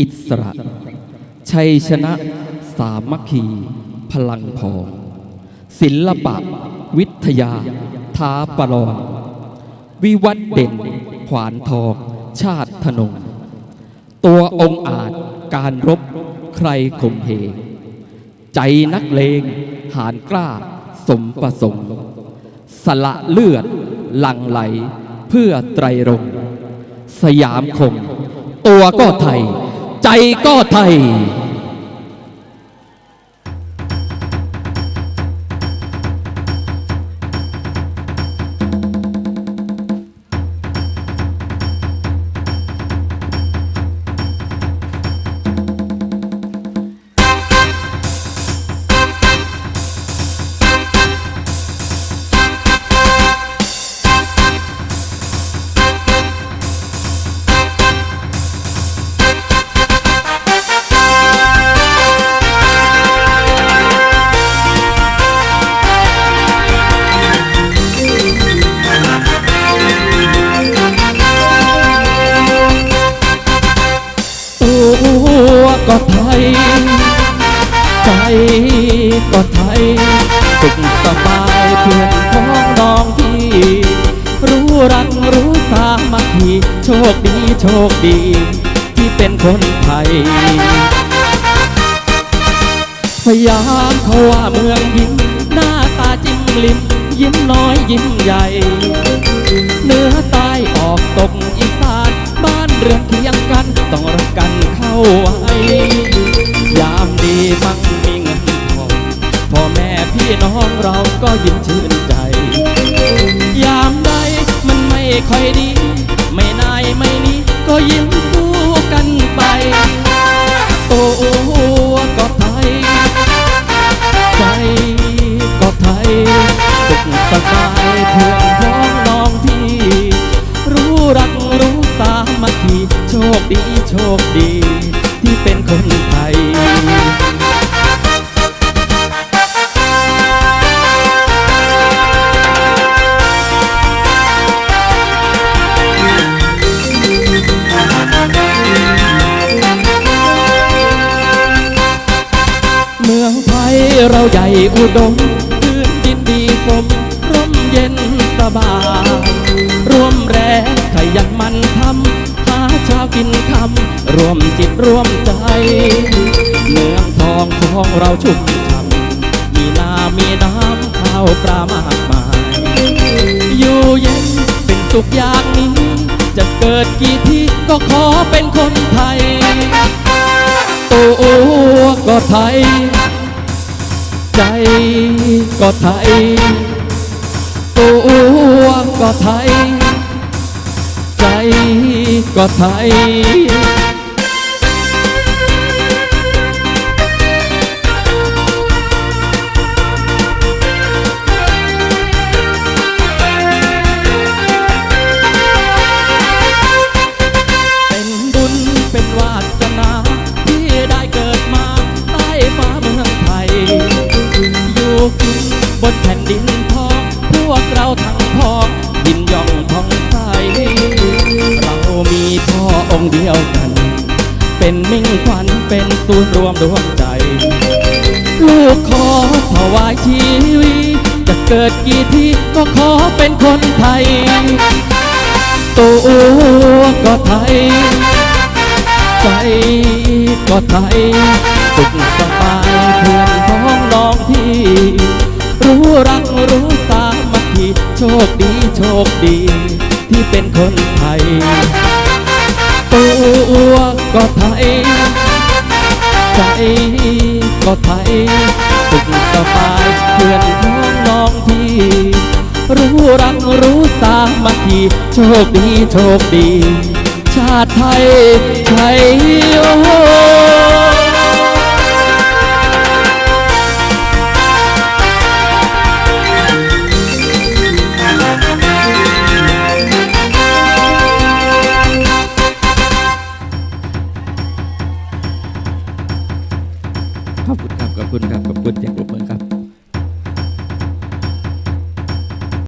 อิสระ ชัยชนะสามัคคี พลังพองศิลปะ วิทยา ท้าประลองวิวัฒน์เด่น ขวานทอง ชาติธนง ตัวองค์อาจการรบใครข่มเหงใจนักเลง หานกล้า สมประสงค์ สละเลือด หลั่งไหล เพื่อไตรรง สยามคง ตัวก็ไทย ใจก็ไทย ใจก็ไทยสุขสบายเพื่อนพ้องน้องพี่ รู้รักรู้สามัคคีโชคดีโชคดี ที่เป็นคนไทยสยามเขาว่าเมืองยิ้มหน้าตาจิ้มลิ้มยิ้มน้อยยิ้มใหญ่ เนือใต้อ น้องเราก็ยิ้มชื่นใจ ยามใดมันไม่ค่อยดี ไม่นายไม่นี้ก็ยิ้มสู้ อุดมพื้นดินดีสมร่มเย็นสบายร่วมแรงขยันมันทำหาเช้ากินคำร่วมจิตร่วมใจ เมืองทองของเราชุ่มช่ำมีนามีน้ำข้าวปลามากมาย อยู่เย็นเป็นสุขอย่างนี้จะเกิดกี่ที่ก็ขอเป็นคนไทย ตัวก็ไทย ใจก็ไทย ตัวก็ไทย ใจก็ไทย บนแผ่นดินทองพวกเราทั้งพ้องดินย่องท้องใสเรามีพ่อองค์เดียวกัน เป็นมิ่งขวัญเป็นศูนย์รวมดวงใจ ลูกขอถวายชีวิตจะเกิดกี่ที่ก็ขอเป็นคนไทย ตัวก็ไทย ใจก็ไทยสุขสบายเพื่อนพ้องน้องที่ โชคดีโชคดี ที่เป็นคนไทย ตัวก็ไทย ใจก็ไทยสุขสบายเพื่อนพ้องน้องที่ รู้รักรู้สามัคคีโชคดีโชคดี ชาติไทยชัยโย ขอบคุณครับขอบคุณครับขอบคุณอย่างปรบมือครับ